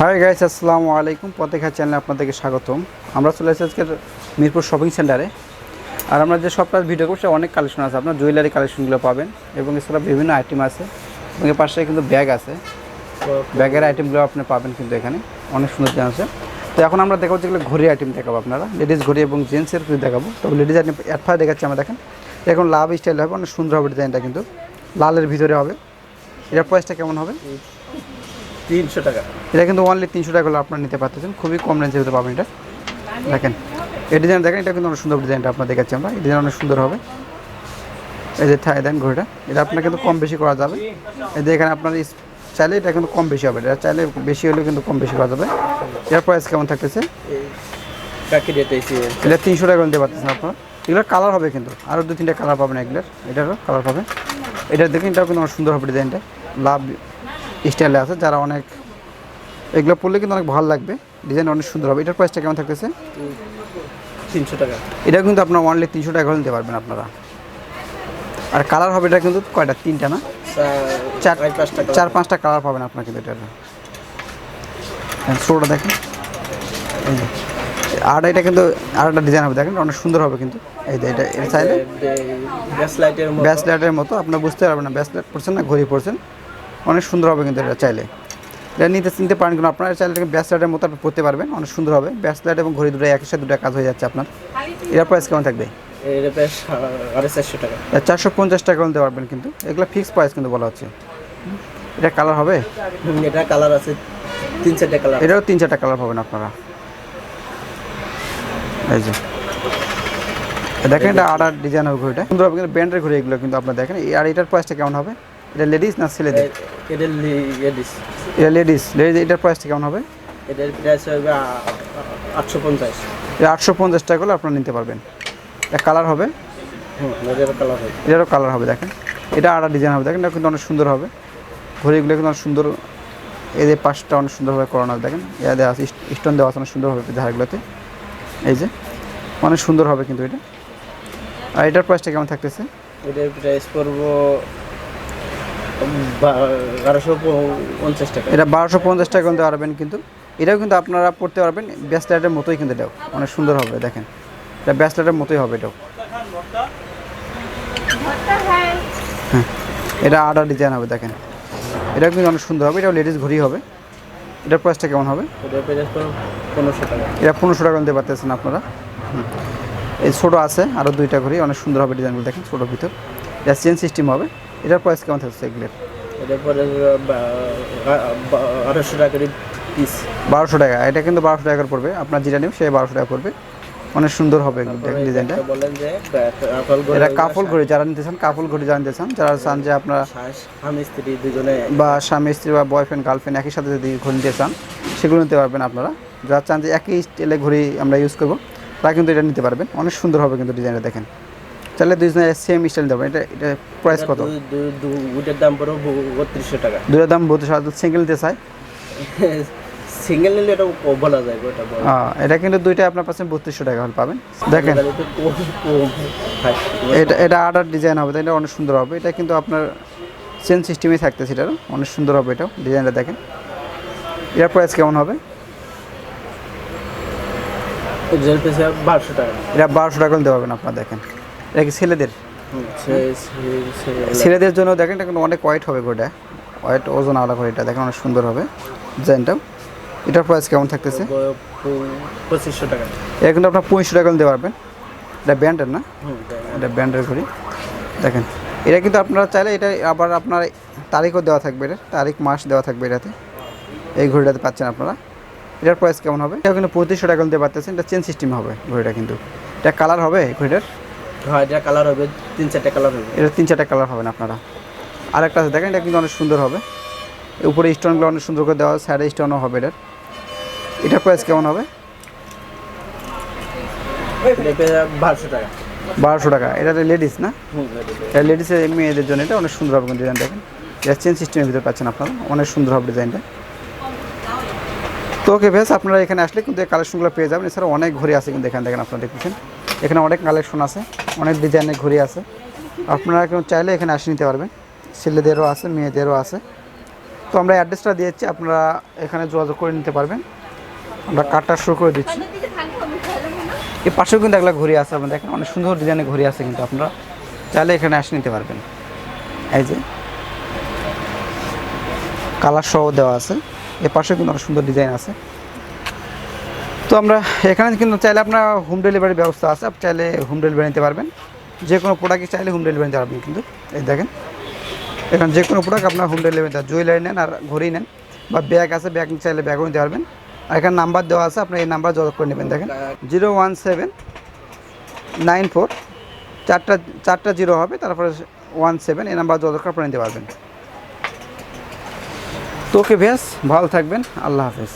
Hi guys আসসালামু আলাইকুম পতেখা চ্যানেলে আপনাদেরকে স্বাগতম। আমরা চলে এসেছি আজকের মিরপুর শপিং সেন্টারে আর আমরা যে সপ্তাহে ভিডিও করছি অনেক কালেকশন আছে। আপনার জুয়েলারি কালেকশনগুলো পাবেন এবং এছাড়া বিভিন্ন আইটেম আছে। এবং এর পাশে কিন্তু ব্যাগ আছে। ব্যাগের আইটেমগুলো আপনি পাবেন কিন্তু এখানে। অনেক সুন্দর design আছে। তো এখন আমরা দেখাবো যেগুলো ঘড়ি আইটেম দেখাবো আপনারা। লেডিস ঘড়ি এবং জেন্টসের কিছু দেখাবো। তবে লেডিস আইটেম অ্যাডফার দেখাচ্ছি আমরা, দেখেন। এখন লাভ স্টাইল হবে, অনেক সুন্দর হবে ডিজাইনটা কিন্তু। লালের ভিতরে হবে। এটার প্রাইসটা কেমন হবে? তিনশো টাকা। এটা কিন্তু অনলি তিনশো টাকা করে আপনারা নিতে পারতেছেন। খুবই কম রেঞ্জের ভিতরে পাবেন এটা। দেখেন এই ডিজাইন দেখেন এটা কিন্তু অনেক সুন্দর ডিজাইনটা আপনার দেখাচ্ছি আমরা। এই ডিজাইন অনেক সুন্দর হবে। এই যে থাই দেন ঘড়িটা। এটা আপনার কিন্তু কম বেশি করা যাবে। এই যে এখানে আপনার চাইলে এটা কিন্তু কম বেশি হবে। এটা চাইলে বেশি হলেও কিন্তু কম বেশি করা যাবে। এর প্রাইস কেমন থাকতেছে? এটা তিনশো টাকা নিতে পারতেছেন আপনারা। এগুলোর কালার হবে কিন্তু। আরও দু তিনটা কালার পাবেন এগুলোর। এটারও কালার পাবেন। এটা দেখুন এটাও কিন্তু অনেক সুন্দর হবে ডিজাইনটা লাভ স্টাইলে আছে যারা অনেক এগুলো পরলে কিন্তু অনেক ভালো লাগবে। ডিজাইন অনেক সুন্দর হবে। এটার প্রাইসটা কেমন থাকতেছে? তিনশো টাকা। এটা কিন্তু আপনার অনলি তিনশো টাকা করে নিতে পারবেন আপনারা। আর কালার হবে এটা কিন্তু কয়টা? তিনটা না? চার চার চার পাঁচটা কালার পাবেন আপনার কিন্তু এটা শোটা দেখেন। আর এটা কিন্তু আর একটা ডিজাইন হবে দেখেন অনেক সুন্দর হবে কিন্তু। এই এটা এটা চাইলে গ্যাস লাইটের মতো। আপনার বুঝতে পারবেন না ব্যাসলেট পড়ছেন না ঘড়ি পড়ছেন অনেক সুন্দর হবে কিন্তু এটা চাইলে। এটা নিতে নিতে পারেন কিন্তু আপনারা চাইলে এটাকে ব্যাসলেটের মতো আপনি পড়তে পারবেন অনেক সুন্দর হবে। ব্যাসলেট এবং ঘড়ি দুটো একই সাথে দুটো কাজ হয়ে যাচ্ছে আপনার। এটার প্রাইস কেমন থাকবে? এটা চারশো পঞ্চাশ টাকা নিতে পারবেন কিন্তু। এগুলো ফিক্সড প্রাইস কিন্তু বলা হচ্ছে। এটা কালার হবে? এটা কালার আছে তিন চারটে কালার এটাও তিন চারটা কালার পাবেন আপনারা। এই যে। দেখেন এটা আড়ার ডিজাইন হবে ঘড়িটা। সুন্দর হবে কিন্তু ব্যান্ডের ঘড়ি এগুলো কিন্তু আপনার দেখেন। এই- আর এটার প্রাইসটা কেমন হবে? এটা লেডিস না ছেলেদের? এটা লেডিস এটা লেডিস লেডিস এটার প্রাইসটা কেমন হবে? এটার প্রাইস হবে আটশো পঞ্চাশ। এটা আটশো পঞ্চাশ টাকা হলে আপনারা নিতে পারবেন। এটা কালার হবে? হুম এটার কালার হবে। এটারও কালার হবে দেখেন। এটা আড়া ডিজাইন হবে দেখেন। এটা কিন্তু অনেক সুন্দর হবে। ঘড়িগুলো কিন্তু অনেক সুন্দর। এদের পাশটা অনেক সুন্দরভাবে করানো হবে দেখেন। ইয়া দেওয়া আছে স্টোন দেওয়া আছে অনেক সুন্দর হবে ধারগুলোতে। এই যে অনেক সুন্দর হবে কিন্তু এটা। আর এটার প্রাইসটা কেমন থাকতেছে? এটার প্রাইস পড়ব বারোশো পঞ্চাশ টাকা। এটা বারোশো পঞ্চাশ টাকা কিনতে পারবেন কিন্তু। এটাও কিন্তু আপনারা পড়তে পারবেন ব্যাসলাইটের মতোই কিন্তু এটাও। অনেক সুন্দর হবে দেখেন। এটা ব্যাসলাইটের মতোই হবে এটাও। হ্যাঁ। এটা আডার ডিজাইন হবে দেখেন। এটাও কিন্তু অনেক সুন্দর হবে এটাও লেডিস ঘড়ি হবে। এটার প্রাইসটা কেমন হবে? এটা পনেরোশো টাকা নিতে পারতেছেন আপনারা। হুম। এই ছোটো আছে আরও দুইটা ঘড়ি অনেক সুন্দর হবে ডিজাইনগুলো দেখেন ছোটোর ভিতর। এটা চেন সিস্টেম হবে। এটার প্রাইস কেমন থাকছে এগুলোর? এটার পরে বারোশো টাকা পিস বারোশো টাকা এটা কিন্তু বারোশো টাকা পড়বে। আপনার যেটা নেব সে বারোশো টাকা পড়বে। অনেক সুন্দর হবে ডিজাইনটা এটা কাপল ঘড়ি যারা নিতে চান কাপল ঘড়ি যারা নিতে চান যারা চান যে আপনারা স্বামী স্ত্রী দুজনে বা স্বামী স্ত্রী বা বয়ফ্রেন্ড গার্লফ্রেন্ড একই সাথে যদি ঘড়ি নিতে চান সেগুলো নিতে পারবেন আপনারা। যারা চান যে একই স্টাইলে ঘড়ি আমরা ইউজ করব তারা কিন্তু এটা নিতে পারবেন। অনেক সুন্দর হবে কিন্তু ডিজাইনটা দেখেন। চাইলে দুজনে সেম স্টাইল পারবেন এটা এটা প্রাইস কত? দু- দু- দু- দাম পড়ো বত্রিশশো টাকা। দুটোর দাম বলতে সাথে সিঙ্গেল নিতে চাই। সিঙ্গেল নিলে এটা বলা যায় ওটা এটা কিন্তু দুইটা আপনার পাশে বত্রিশশো টাকা হলে পাবেন। দেখেন। তাহলে। এটা এটা আডার ডিজাইন হবে এটা অনেক সুন্দর হবে। এটা কিন্তু আপনার চেন সিস্টেমই থাকতেছে এটারও অনেক সুন্দর হবে এটাও। ডিজাইনটা দেখেন। এটার প্রাইস কেমন হবে? পেছে বারোশো টাকা। এটা বারোশো টাকা নিতে পারবেন আপনারা দেখেন। এটা কি ছেলেদের? ছেলেদের জন্য দেখেন এটা কিন্তু অনেক ওয়াইট হবে গোটা। ওয়াইট ওজন আলাদা করে এটা দেখেন অনেক সুন্দর হবে। ডিজাইনটাও এটার প্রাইস কেমন থাকতেছে? পঁচিশশো টাকা। এটা কিন্তু আপনার পঁয়ষট্টি টাকা নিতে পারবেন। এটা ব্যান্ডের না? এটা ব্যান্ডের ঘড়ি। দেখেন এটা কিন্তু আপনারা চাইলে এটা আবার আপনার তারিখও দেওয়া থাকবে এটা। তারিখ মাস দেওয়া থাকবে এটাতে। এই ঘড়িটাতে পাচ্ছেন আপনারা। এটার প্রাইস কেমন হবে? এটা কিন্তু পঁয়ত্রিশশো টাকা নিতে পারতেছেন। এটা চেন সিস্টেম হবে ঘড়িটা কিন্তু। এটা কালার হবে ঘড়িটার। হ্যাঁ এটা কালার হবে তিন চারটে কালার হবে। এটা তিন চারটা কালার পাবেন আপনারা। আর একটা আছে দেখেন এটা কিন্তু অনেক সুন্দর হবে। উপরে স্টোনগুলো অনেক সুন্দর করে দেওয়া সাইডে স্টোনও হবে এটার। এটার প্রাইস কেমন হবে? বারোশো টাকা। বারোশো টাকা। এটা লেডিস না? এটা লেডিসের মেয়েদের জন্য এটা অনেক সুন্দর হবে ডিজাইন দেখেন। এটা চেন সিস্টেমের ভিতরে পাচ্ছেন আপনারা। অনেক সুন্দর হবে ডিজাইনটা তো ওকে বেশ আপনারা এখানে আসলে কিন্তু কালেকশনগুলো পেয়ে যাবেন। এছাড়া অনেক ঘড়ি আছে কিন্তু এখানে দেখেন আপনারা দেখতেছেন। এখানে অনেক কালেকশন আছে, অনেক ডিজাইনের ঘড়ি আছে। আপনারা কেউ চাইলে এখানে আসে নিতে পারবেন। ছেলেদেরও আছে, মেয়েদেরও আছে। তো আমরা অ্যাড্রেসটা দিয়েছি, আপনারা এখানে যোগাযোগ করে নিতে পারবেন। আমরা কাটটা শুরু করে দিচ্ছি। এই পাশেও কিন্তু একলা ঘড়ি আছে আপনারা দেখেন অনেক সুন্দর ডিজাইনের ঘড়ি আছে কিন্তু আপনারা চাইলে এখানে আসে নিতে পারবেন। এই যে কালার সহ দেওয়া আছে। এ পাশেও কিন্তু অনেক সুন্দর ডিজাইন আছে। তো আমরা এখানে কিন্তু চাইলে আপনার হোম ডেলিভারির ব্যবস্থা আছে, আপনি চাইলে হোম ডেলিভারি নিতে পারবেন। যে কোনো প্রোডাক্টই চাইলে হোম ডেলিভারি নিতে পারবেন কিন্তু। এই দেখেন, এখানে যে কোনো প্রোডাক্ট আপনার হোম ডেলিভারি নিতে জুয়েলারি নেন আর ঘড়ি নেন বা ব্যাগ আছে ব্যাগ চাইলে ব্যাগও নিতে পারবেন। আর এখানে নাম্বার দেওয়া আছে, আপনি এই নাম্বার যোগাযোগ করে নেবেন, দেখেন। Zero one seven nine four চারটা চারটা জিরো হবে, তারপরে ওয়ান সেভেন এই নাম্বার যোগাযোগ করে নিতে পারবেন। তো ওকে ভেস ভালো থাকবেন, আল্লাহ হাফেজ।